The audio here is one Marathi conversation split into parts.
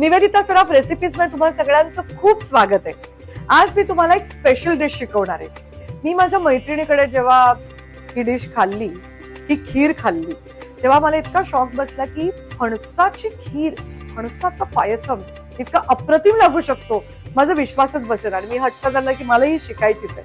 निवेदिता सराफ रेसिपीजमध्ये तुम्हाला सगळ्यांचं खूप स्वागत आहे. आज मी तुम्हाला एक स्पेशल डिश शिकवणार आहे. मी माझ्या मैत्रिणीकडे जेव्हा ही डिश खाल्ली ही खीर खाल्ली तेव्हा मला इतका शॉक बसला की फणसाची खीर फणसाचा पायसम इतका अप्रतिम लागू शकतो माझा विश्वासच बसेल आणि मी हट्ट झाला की मला ही शिकायचीच आहे.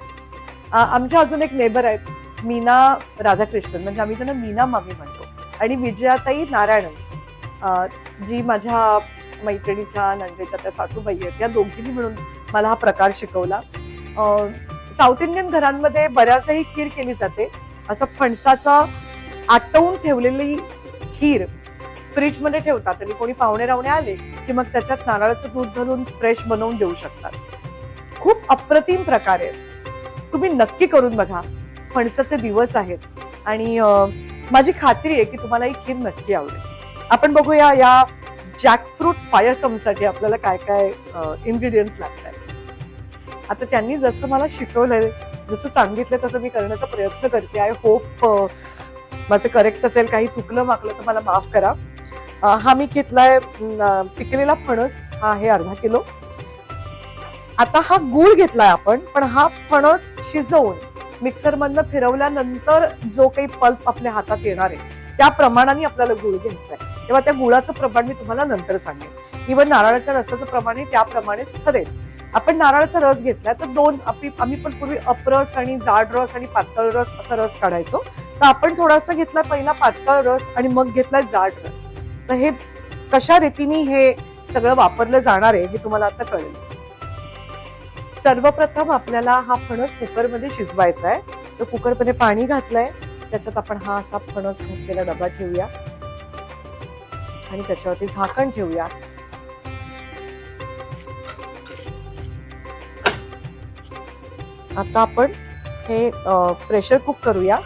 आमच्या अजून एक नेबर आहेत मीना राधाकृष्णन म्हणजे आम्ही ज्यांना मीना मामी म्हणतो. आणि विजयाताई नारायणन जी माझ्या मैत्रिणीच्या नंदेच्या त्या सासूबाई आहेत त्या दोघींनी मिळून मला हा प्रकार शिकवला. साऊथ इंडियन घरांमध्ये बऱ्याचदा ही खीर केली जाते. असं फणसाचा आटवून ठेवलेली खीर फ्रीजमध्ये ठेवतात आणि कोणी पाहुणे रावणे आले की मग त्याच्यात नारळाचं दूध घालून फ्रेश बनवून देऊ शकतात. खूप अप्रतिम प्रकार आहेत. तुम्ही नक्की करून बघा. फणसाचे दिवस आहेत आणि माझी खात्री आहे की तुम्हाला ही खीर नक्की आवडेल. आपण बघूया या जॅकफ्रूट पायसमसाठी आपल्याला काय काय इन्ग्रेडियंट्स लागतात आता त्यांनी जसं मला शिकवलंय जसं सांगितलं तसं मी करण्याचा प्रयत्न करते. आय होप माझं करेक्ट असेल काही चुकलं मागलं तर मला माफ करा. हा मी घेतलाय पिकलेला फणस हा आहे अर्धा किलो. आता हा गूळ घेतलाय आपण पण हा फणस शिजवून मिक्सरमधनं फिरवल्यानंतर जो काही पल्प आपल्या हातात येणार आहे त्या प्रमाणाने आपल्याला गुळ घ्यायचा आहे तेव्हा त्या गुळाचं प्रमाण मी तुम्हाला नंतर सांगेन. इव्हन नारळाच्या रसाचं प्रमाण त्याप्रमाणेच ठरेल. आपण नारळाचा रस घेतलाय तर दोन आपली आम्ही पण पूर्वी अपरस आणि जाड रस आणि पातळ रस असा रस काढायचो. तर आपण थोडासा घेतला पहिला पातळ रस आणि मग घेतलाय जाड रस. तर हे कशा रीतीने हे सगळं वापरलं जाणार आहे हे तुम्हाला आता कळेलच. सर्वप्रथम आपल्याला हा फणस कुकरमध्ये शिजवायचा आहे तर कुकरमध्ये पाणी घातलंय. त्याच्यात आपण हा असा फणस घातलेला डबा ठेवूया. आणि त्याच्यावरती झाकण ठेवूया. आता आपण हे प्रेशर कुक करूया.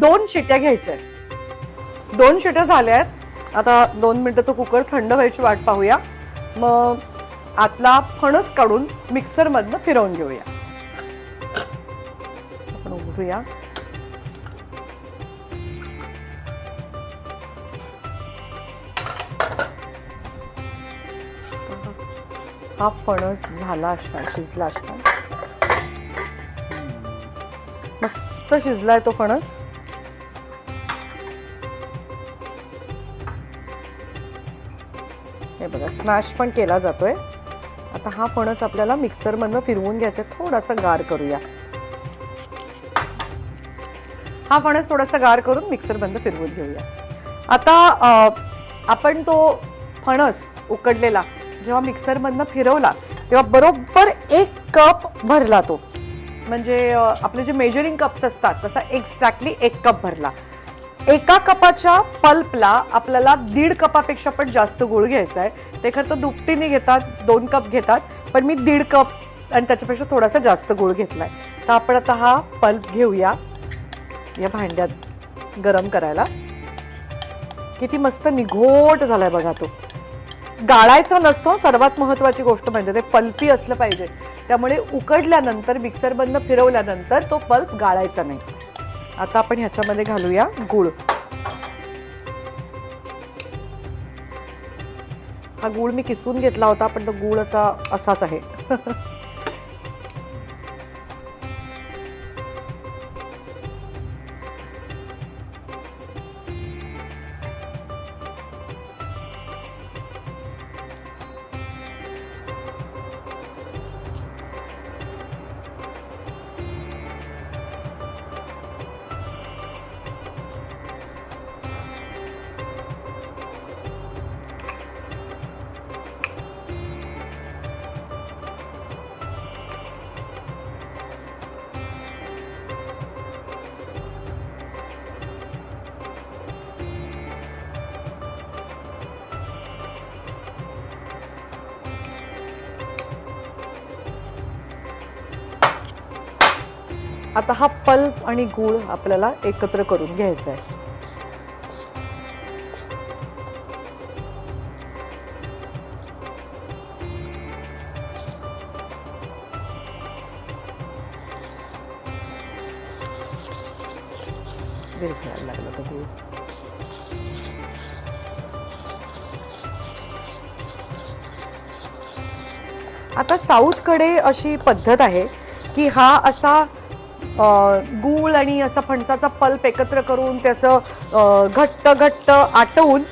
दोन शिट्या घ्यायच्या आहेत. दोन शिट्या झाल्या आहेत. आता दोन मिनटं तो कुकर थंड व्हायची वाट पाहूया. मग आतला फणस काढून मिक्सर मधनं फिरवून घेऊया. आपण उघडूया. हा फणस झाला असणार शिजला असणार. मस्त शिजलाय तो फणस. हे बघा स्मॅश पण केला जातोय. आता हा फणस आपल्याला मिक्सर मधनं फिरवून घ्यायचा आहे. थोडासा गार करूया. हा फणस थोडासा गार करून मिक्सर फिरवून घेऊया. आता आपण तो फणस उकडलेला जेव्हा मिक्सरमधनं फिरवला तेव्हा बरोबर एक कप भरला तो. म्हणजे आपले जे मेजरिंग कप्स असतात तसा एक्झॅक्टली एक कप भरला. एका कपाच्या पल्पला आपल्याला दीड कपापेक्षा पण जास्त गुळ घ्यायचा आहे. ते खरं तर दुपटीने घेतात दोन कप घेतात पण मी दीड कप आणि त्याच्यापेक्षा थोडासा जास्त गुळ घेतला आहे तर आपण आता हा पल्प घेऊया. या भांड्यात गरम करायला. किती मस्त निघोट झाला आहे बघा तो. गाळायचा नसतो. सर्वात महत्वाची गोष्ट म्हणजे ते पल्पी असलं पाहिजे. त्यामुळे उकडल्यानंतर मिक्सर बंद फिरवल्यानंतर तो पल्प गाळायचा नाही. आता आपण ह्याच्यामध्ये घालूया गुळ. हा गुळ मी किसून घेतला होता पण तो गुळ आता असाच आहे. आता हा पल्प आणि गूळ आपल्याला एकत्र करून घ्यायचा आहे. लागला तो गूळ. आता साऊथकडे अशी पद्धत आहे की हा असा गूळ आणि असा फणसाचा पल्प एकत्र करून त्याचं घट्ट घट्ट आटवून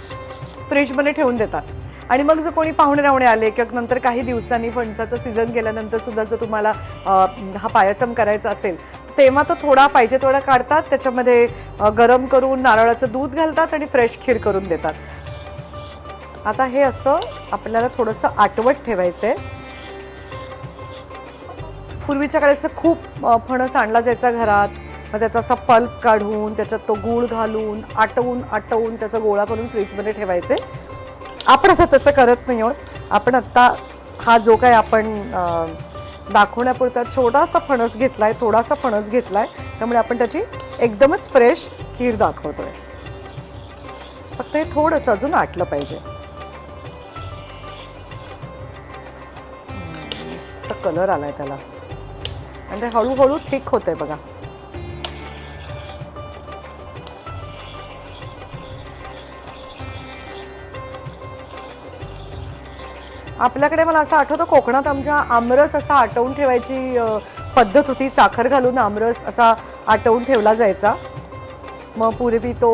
फ्रीजमध्ये ठेवून देतात. आणि मग जर कोणी पाहुणे रावणे आले किंवा नंतर काही दिवसांनी फणसाचं सीझन गेल्यानंतर सुद्धा जर तुम्हाला हा पायसम करायचा असेल तेव्हा तो थोडा पाहिजे तेवढा काढतात त्याच्यामध्ये गरम करून नारळाचं दूध घालतात आणि फ्रेश खीर करून देतात. आता हे असं आपल्याला थोडंसं आटवत ठेवायचं आहे पूर्वीच्या काळी असं खूप फणस आणला जायचा घरात. मग त्याचा असा पल्प काढून त्याच्यात तो गूळ घालून आटवून आटवून त्याचा गोळा करून फ्रीजमध्ये ठेवायचे. आपण आता तसं करत नाही आहोत. आपण आत्ता हा जो काय आपण दाखवण्यापुरता छोटासा फणस घेतला आहे थोडासा फणस घेतला आहे त्यामुळे आपण त्याची एकदमच फ्रेश खीर दाखवतोय. फक्त हे थोडंसं अजून आटलं पाहिजे. हम्म, मस्त कलर आलाय त्याला. आणि ते हळूहळू थिक आहे बघा. आपल्याकडे मला असं आठवतं कोकणात आमच्या आमरस असा आटवून ठेवायची पद्धत होती. साखर घालून आमरस असा आटवून ठेवला जायचा. मग पूर्वी तो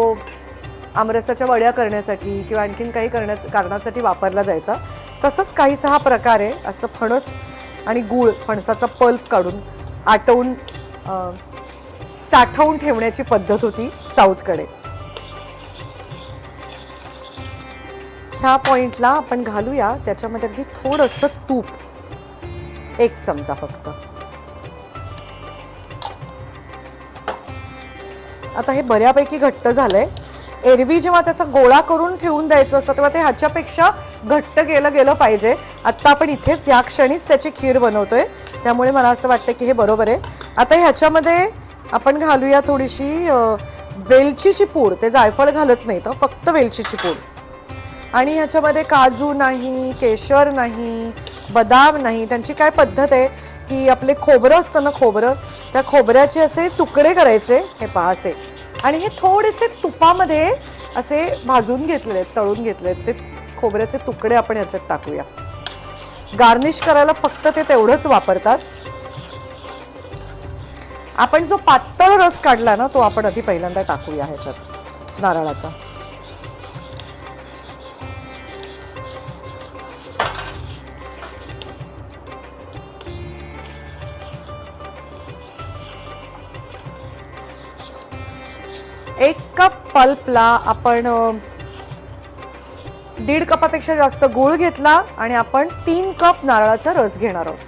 आमरसाच्या वड्या करण्यासाठी किंवा आणखीन काही करण्यास कारणासाठी वापरला जायचा. तसंच काहीसा हा प्रकार आहे असं फणस आणि गूळ फणसाचा पल्प काढून आटवून साठवून ठेवण्याची पद्धत होती साऊथकडे. ह्या पॉइंटला आपण घालूया त्याच्यामध्ये अगदी थोडंसं तूप. एक चमचा फक्त. आता हे बऱ्यापैकी घट्ट झालंय. एरवी जेव्हा त्याचा गोळा करून ठेवून द्यायचं असतं तेव्हा ते ह्याच्यापेक्षा घट्ट केलं गेलं पाहिजे. आत्ता आपण इथेच या क्षणीच त्याची खीर बनवतोय. त्यामुळे मला असं वाटतं की हे बरोबर आहे. आता ह्याच्यामध्ये आपण घालूया थोडीशी वेलचीची पूड. ते जायफळ घालत नाही तर फक्त वेलचीची पूड. आणि ह्याच्यामध्ये काजू नाही केशर नाही बदाम नाही त्यांची काय पद्धत आहे की आपले खोबरं असतं ना खोबरं त्या खोबऱ्याचे असे तुकडे करायचे हे पहा असे. आणि हे थोडेसे तुपामध्ये असे भाजून घेतलेले आहेत तळून घेतले आहेत. ते खोबऱ्याचे तुकडे आपण ह्याच्यात टाकूया. गार्निश करायला फक्त ते तेवढंच वापरतात. आपण जो पातळ रस काढला ना तो आपण आधी पहिल्यांदा टाकूया ह्याच्यात नारळाचा. एक कप पल्पला आपण दीड कपापेक्षा जास्त गूळ घेतला आणि आपण तीन कप नारळाचा रस घेणार आहोत.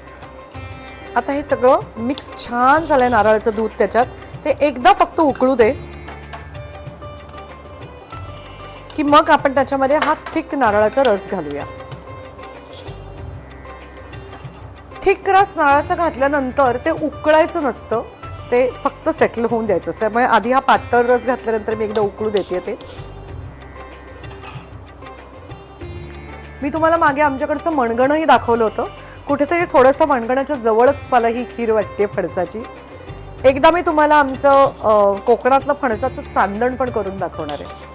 आता हे सगळं मिक्स छान झालंय नारळाचं दूध त्याच्यात. ते एकदा फक्त उकळू दे. की मग आपण त्याच्यामध्ये हा थिक नारळाचा रस घालूया. थिक रस नारळाचा घातल्यानंतर ते उकळायचं नसतं. ते फक्त सेटल होऊन द्यायचं असतं. त्यामुळे आधी हा पातळ रस घातल्यानंतर मी एकदा उकळू देते ते. मी तुम्हाला मागे आमच्याकडचं मणगणंही दाखवलं होतं. कुठेतरी थोडंसं मणगणाच्या जवळच मला ही खीर वाटते फणसाची. एकदा मी तुम्हाला आमचं कोकणातलं फणसाचं सांदण पण करून दाखवणार आहे.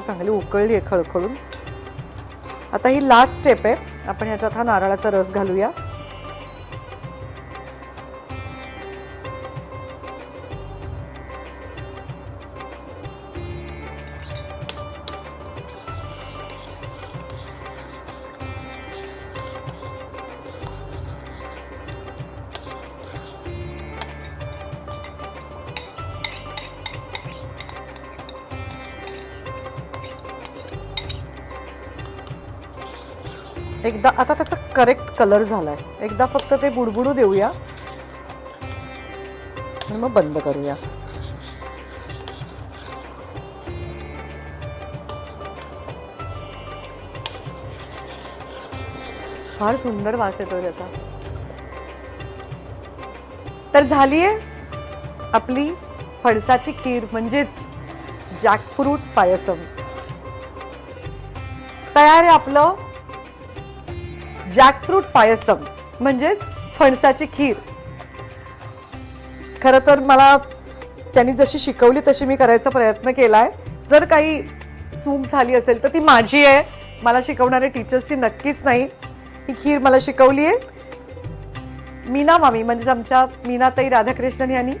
चांगली उकळली आहे खळखळून. आता ही लास्ट स्टेप आहे. आपण ह्याच्यात हा नारळाचा रस घालूया. एकदा आता त्याचा करेक्ट कलर झालाय. एकदा फक्त ते बुडबुडू देऊया. आणि मग बंद करूया. फार सुंदर वास येतो त्याचा. तर झालीये आपली फणसाची खीर म्हणजेच जॅकफ्रूट पायसम. तयार आहे आपलं जॅकफ्रूट पायसम म्हणजेच फणसाची खीर. खरं तर मला त्यांनी जशी शिकवली तशी मी करायचा प्रयत्न केला आहे जर काही चूक झाली असेल तर ती माझी आहे. मला शिकवणाऱ्या टीचर्सची नक्कीच नाही. ही खीर मला शिकवली आहे. मीना मामी म्हणजेच आमच्या मीनाताई राधाकृष्णन यांनी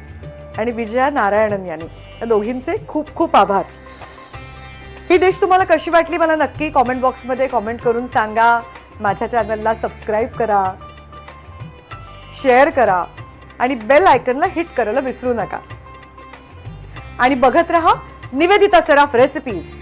आणि विजया नारायणन यांनी. या दोघींचे खूप खूप आभार. ही डिश तुम्हाला कशी वाटली मला नक्की कॉमेंट बॉक्समध्ये कॉमेंट करून सांगा. माझ्या चॅनलला सबस्क्राईब करा शेअर करा आणि बेल आयकनला हिट करायला विसरू नका. आणि बघत रहा निवेदिता सराफ रेसिपीज